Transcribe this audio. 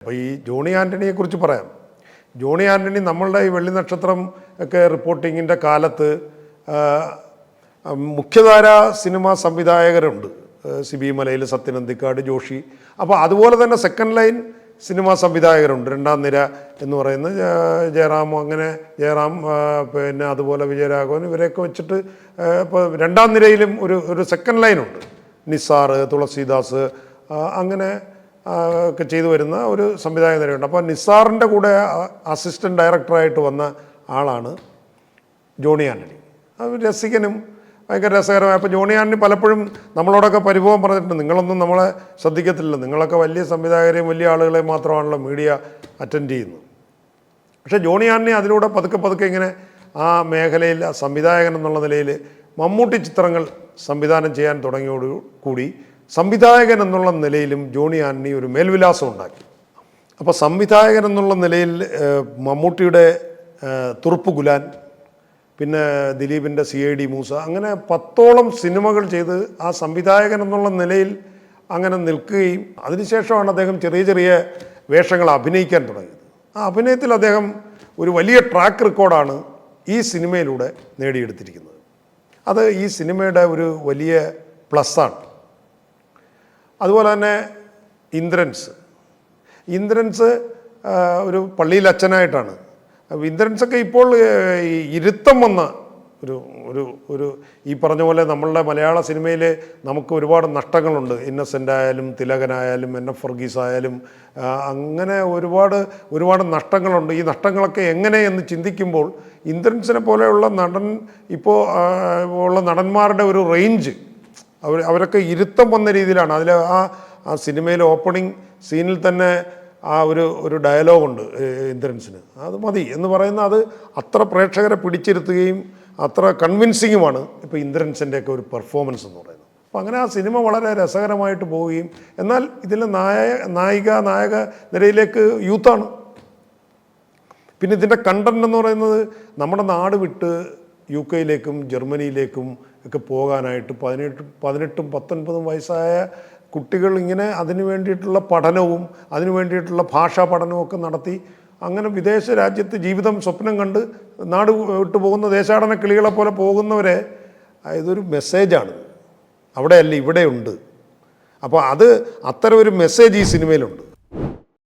അപ്പോൾ ഈ ജോണി ആന്റണിയെ കുറിച്ച് പറയാം. ജോണി ആന്റണി നമ്മളുടെ ഈ വെള്ളി നക്ഷത്രം ഒക്കെ റിപ്പോർട്ടിങ്ങിന്റെ കാലത്ത് മുഖ്യധാര സിനിമാ സംവിധായകരുണ്ട്. സി ബി മലയിൽ സത്യനന്ദിക്കാട് ജോഷി. അപ്പോൾ അതുപോലെ തന്നെ സെക്കൻഡ് ലൈൻ സിനിമാ സംവിധായകരുണ്ട്. രണ്ടാം നിര എന്ന് പറയുന്ന ജയറാം അങ്ങനെ ജയറാം പിന്നെ അതുപോലെ വിജയരാഘവൻ ഇവരെയൊക്കെ വെച്ചിട്ട് ഇപ്പോൾ രണ്ടാം നിരയിലും ഒരു ഒരു സെക്കൻഡ് ലൈനുണ്ട് നിസാർ തുളസിദാസ് അങ്ങനെ ഒക്കെ ചെയ്തു വരുന്ന ഒരു സംവിധായക അപ്പോൾ നിസാറിന്റെ കൂടെ അസിസ്റ്റന്റ് ഡയറക്ടറായിട്ട് വന്ന ആളാണ് ജോണി ആന്റണി അത് രസികനും ഭയങ്കര രസകരമായ അപ്പോൾ ജോണി ആന്റണി പലപ്പോഴും നമ്മളോടൊക്കെ പരിഭവം പറഞ്ഞിട്ടുണ്ട് നിങ്ങളൊന്നും നമ്മളെ ശ്രദ്ധിക്കത്തില്ല നിങ്ങളൊക്കെ വലിയ സംവിധായകരെയും വലിയ ആളുകളെയും മാത്രമാണല്ലോ മീഡിയ അറ്റൻഡ് ചെയ്യുന്നത്. പക്ഷേ ജോണി ആന്റണി അതിലൂടെ പതുക്കെ പതുക്കെ ഇങ്ങനെ ആ മേഖലയിൽ സംവിധായകൻ എന്നുള്ള നിലയിൽ മമ്മൂട്ടി ചിത്രങ്ങൾ സംവിധാനം ചെയ്യാൻ തുടങ്ങിയോടു കൂടി സംവിധായകൻ എന്നുള്ള നിലയിലും ജോണി ആന്റണി ഒരു മേൽവിലാസം ഉണ്ടാക്കി. അപ്പോൾ സംവിധായകൻ എന്നുള്ള നിലയിൽ മമ്മൂട്ടിയുടെ തുറുപ്പ് ഗുലാൻ പിന്നെ ദിലീപിന്റെ സി ഐ ഡി മൂസ അങ്ങനെ പത്തോളം സിനിമകൾ ചെയ്ത് ആ സംവിധായകൻ എന്നുള്ള നിലയിൽ അങ്ങനെ നിൽക്കുകയും അതിനുശേഷമാണ് അദ്ദേഹം ചെറിയ ചെറിയ വേഷങ്ങൾ അഭിനയിക്കാൻ തുടങ്ങിയത്. ആ അഭിനയത്തിൽ അദ്ദേഹം ഒരു വലിയ ട്രാക്ക് റെക്കോർഡാണ് ഈ സിനിമയിലൂടെ നേടിയെടുത്തിരിക്കുന്നത്. അത് ഈ സിനിമയുടെ ഒരു വലിയ പ്ലസ്സാണ്. അതുപോലെ തന്നെ ഇന്ദ്രൻസ്. ഇന്ദ്രൻസ് ഒരു പള്ളിയിൽ അച്ഛനായിട്ടാണ്. ഇന്ദ്രൻസൊക്കെ ഇപ്പോൾ ഇരുത്തം വന്ന ഒരു ഒരു ഒരു ഈ പറഞ്ഞ പോലെ നമ്മളുടെ മലയാള സിനിമയിൽ നമുക്ക് ഒരുപാട് നഷ്ടങ്ങളുണ്ട്. ഇന്നസെന്റ് ആയാലും തിലകനായാലും എൻ. എഫ്. വർഗീസ് ആയാലും അങ്ങനെ ഒരുപാട് ഒരുപാട് നഷ്ടങ്ങളുണ്ട്. ഈ നഷ്ടങ്ങളൊക്കെ എങ്ങനെ എന്ന് ചിന്തിക്കുമ്പോൾ ഇന്ദ്രൻസിനെ പോലെയുള്ള നടൻ ഇപ്പോൾ ഉള്ള നടന്മാരുടെ ഒരു റേഞ്ച് അവർ അവരൊക്കെ ഇരുത്തം വന്ന രീതിയിലാണ്. അതിൽ ആ ആ സിനിമയിലെ ഓപ്പണിംഗ് സീനിൽ തന്നെ ആ ഒരു ഒരു ഡയലോഗുണ്ട് ഇന്ദ്രൻസിന്. അത് മതി എന്ന് പറയുന്ന അത് അത്ര പ്രേക്ഷകരെ പിടിച്ചിരുത്തുകയും അത്ര കൺവിൻസിങ്ങുമാണ് ഇപ്പോൾ ഇന്ദ്രൻസിന്റെയൊക്കെ ഒരു പെർഫോമൻസ് എന്ന് പറയുന്നത്. അപ്പോൾ അങ്ങനെ ആ സിനിമ വളരെ രസകരമായിട്ട് പോവുകയും എന്നാൽ ഇതിലെ നായ നായിക നായക നിരയിലേക്ക് യൂത്താണ്. പിന്നെ ഇതിന്റെ കണ്ടന്റ് എന്ന് പറയുന്നത് നമ്മുടെ നാട് വിട്ട് യു കെയിലേക്കും ജർമ്മനിയിലേക്കും ഒക്കെ പോകാനായിട്ട് പതിനെട്ട് പതിനെട്ടും പത്തൊൻപതും വയസ്സായ കുട്ടികൾ ഇങ്ങനെ അതിനു വേണ്ടിയിട്ടുള്ള പഠനവും അതിനു വേണ്ടിയിട്ടുള്ള ഭാഷാ പഠനവും ഒക്കെ നടത്തി അങ്ങനെ വിദേശ രാജ്യത്ത് ജീവിതം സ്വപ്നം കണ്ട് നാട് വിട്ടു പോകുന്ന ദേശാടന കിളികളെ പോലെ പോകുന്നവരെ ഇതൊരു മെസ്സേജാണ്. അവിടെയല്ല ഇവിടെയുണ്ട്. അപ്പോൾ അത് അത്തരം ഒരു മെസ്സേജ് ഈ സിനിമയിലുണ്ട്.